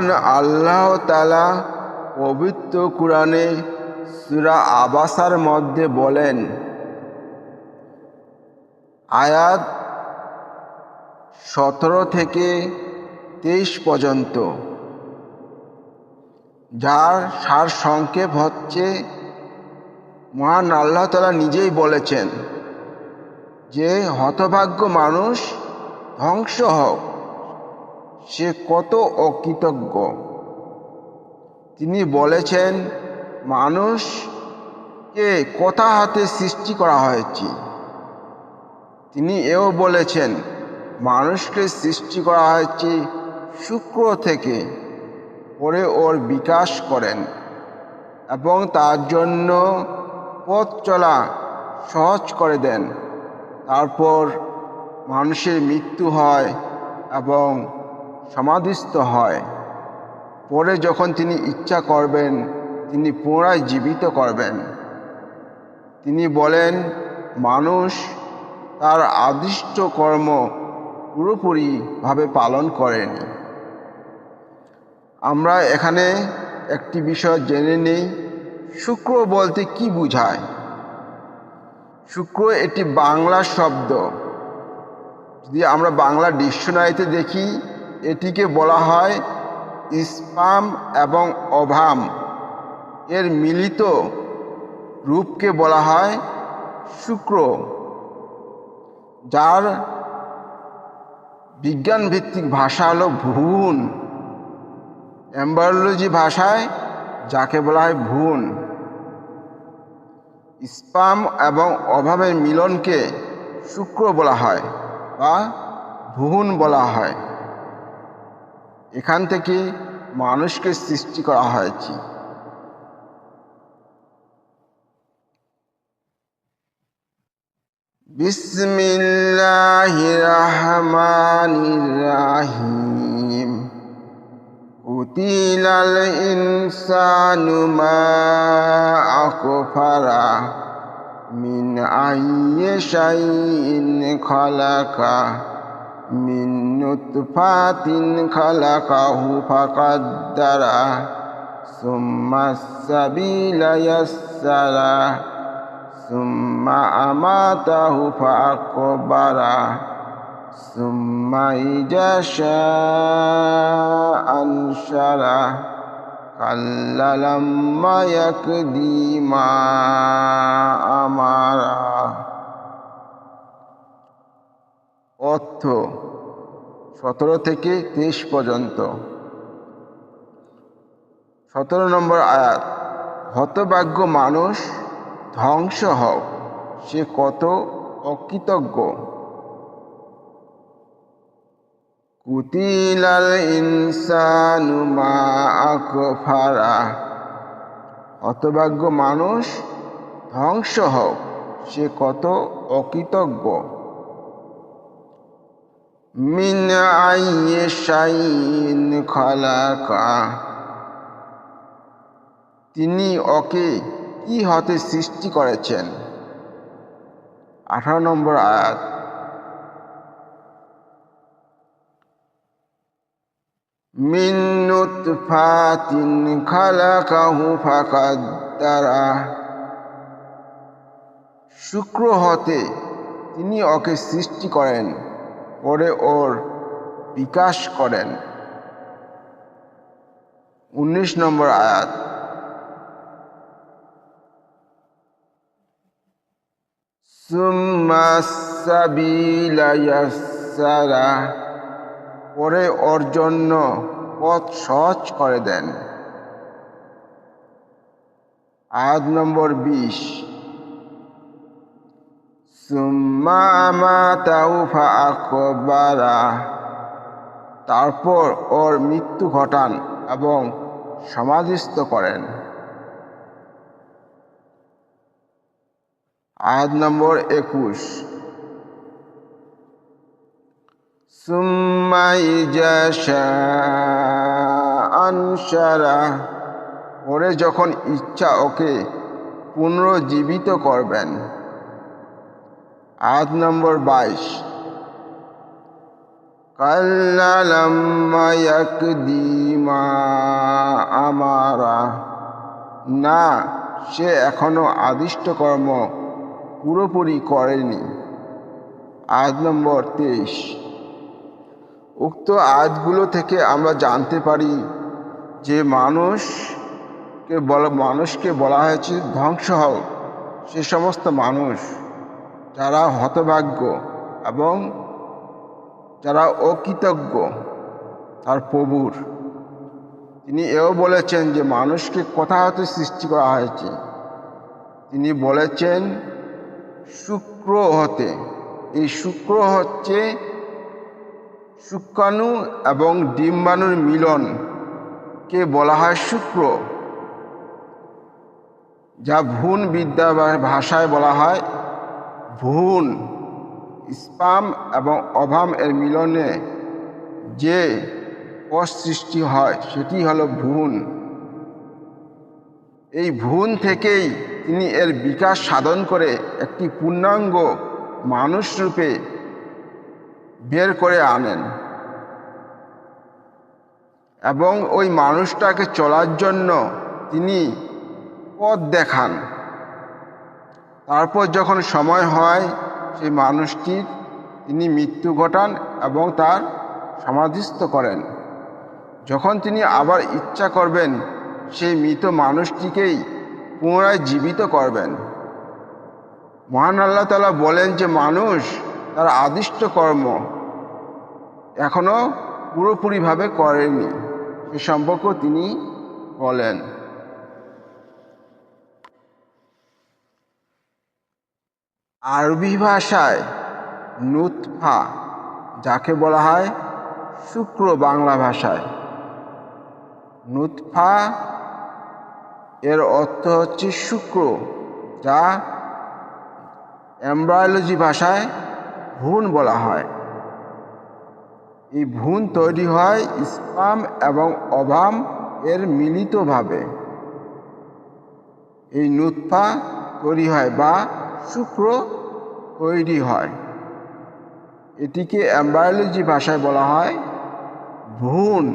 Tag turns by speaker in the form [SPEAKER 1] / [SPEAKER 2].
[SPEAKER 1] মহান আল্লাহ তালা পবিত্র কোরআনে সুরা আবাসার মধ্যে বলেন, আয়াত সতেরো থেকে তেইশ পর্যন্ত, যার সার সংক্ষেপ হচ্ছে, মহান আল্লাহ তালা নিজেই বলেছেন যে হতভাগ্য মানুষ ধ্বংস হোক। সে কত অকৃতজ্ঞ। তিনি বলেছেন মানুষকে কথা হাতে সৃষ্টি করা হয়েছে? তিনি এও বলেছেন, মানুষকে সৃষ্টি করা হয়েছে শুক্র থেকে, পরে ওর বিকাশ করেন এবং তার জন্য পথ চলা সহজ করে দেন। তারপর মানুষের মৃত্যু হয় এবং সমাধিস্থ হয়। পরে যখন তিনি ইচ্ছা করবেন, তিনি পুনরায় জীবিত করবেন। তিনি বলেন, মানুষ তার আদিষ্ট কর্ম পুরোপুরিভাবে পালন করেনি। আমরা এখানে একটি বিষয় জেনে নেই। শুক্র বলতে কি বোঝায়? শুক্র এটি বাংলা শব্দ। যদি আমরা বাংলা ডিকশনারিতে দেখি এটিকে বলা হয় ইস্পাম এবং অভাম। এর মিলিত রূপকে বলা হয় শুক্র, যার বিজ্ঞান ভিত্তিক ভাষা হলো ভুবন এম্বায়োলজি ভাষায় যাকে বলা হয় ভুন। স্পাম এবং অভাবের মিলনকে শুক্র বলা হয় বা ভুবন বলা হয়। এখান থেকে মানুষকে সৃষ্টি করা হয়েছে। বিসমিল্লাহির রহমানির রাহিম। কুতিলাল ইনসানু মা আকফারা মিন আইয়ি শাইইন খলাকা। من نطفة خلقه فقدر ثم السبيل يسر ثم أماته فأقبره ثم إذا شاء أنشره كلا لما يقضي ما أمره অর্থ সতেরো থেকে তেইশ পর্যন্ত। সতেরো নম্বর আয়াত, হতভাগ্য মানুষ ধ্বংস হোক সে কত অকৃতজ্ঞ। কুতিলাল ইনসানু মা হতভাগ্য মানুষ ধ্বংস হোক সে কত অকৃতজ্ঞ। মিন আইয়ে শাইন খালাকা। তিনি ওকে কি হতে সৃষ্টি করেছেন? আঠারো নম্বর আয়াত। মিন নুতফাতিন খালাকাহু ফাকাদ্দারা। শুক্র হতে তিনি ওকে সৃষ্টি করেন। পরে ওর বিকাশ করেন। উনিশ নম্বর আয়াত। সুম্মা পরে ওর জন্য পথ সহজ করে দেন। আয়াত নম্বর বিশ। তারপর ওর মৃত্যু ঘটান এবং সমাধিস্থ করেন। আয়াত নম্বর একুশ। আনসারা পরে যখন ইচ্ছা ওকে পুনরুজ্জীবিত করবেন। আয়াত নম্বর বাইশ। কাল্লা ইয়াকদি আমারা। না, সে এখনও আদিষ্ট কর্ম পুরোপুরি করেনি। আয়াত নম্বর তেইশ। উক্ত আয়াতগুলো থেকে আমরা জানতে পারি যে মানুষকে বলা মানুষকে বলা হয়েছে ধ্বংস হও সে সমস্ত মানুষ। যারা হতভাগ্য এবং যারা অকৃতজ্ঞ, তার প্রভুর। তিনি এও বলেছেন যে মানুষকে কথা হতে সৃষ্টি করা হয়েছে। তিনি বলেছেন, শুক্র হতে। এই শুক্র হচ্ছে শুক্রাণু এবং ডিম্বাণুর মিলন। কে বলা হয় শুক্র? যা ভ্রূণ বিদ্যা বা ভাষায় বলা হয় ভ্রূণ, স্পাম এবং অভাম এর মিলনে যে কোষ সৃষ্টি হয়, সেটি হলো ভ্রূণ। এই ভ্রূণ থেকেই তিনি এর বিকাশ সাধন করে একটি পূর্ণাঙ্গ মানুষ রূপে বের করে আনেন এবং ওই মানুষটাকে চলার জন্য তিনি পথ দেখান। তারপর যখন সময় হয়, সেই মানুষটির তিনি মৃত্যু ঘটান এবং তার সমাধিস্থ করেন। যখন তিনি আবার ইচ্ছা করবেন, সেই মৃত মানুষটিকেই পুনরায় জীবিত করবেন। মহান আল্লাহ তালা বলেন যে, মানুষ তার আদিষ্ট কর্ম এখনও পুরোপুরিভাবে করেনি। সে সম্পর্ক তিনি বলেন। আরবি ভাষায় নুৎফা, যাকে বলা হয় শুক্র বাংলা ভাষায়। নুৎফা এর অর্থ হচ্ছে শুক্র, যা এমব্রায়োলজি ভাষায় ভ্রূণ বলা হয়। এই ভ্রূণ তৈরি হয় স্পাম এবং অভাম এর মিলিতভাবে। এই নুৎফা তৈরি হয় বা শুক্র তৈরি হয়। এটিকে এমব্রায়োলজি ভাষায় বলা হয় ভ্রূণ।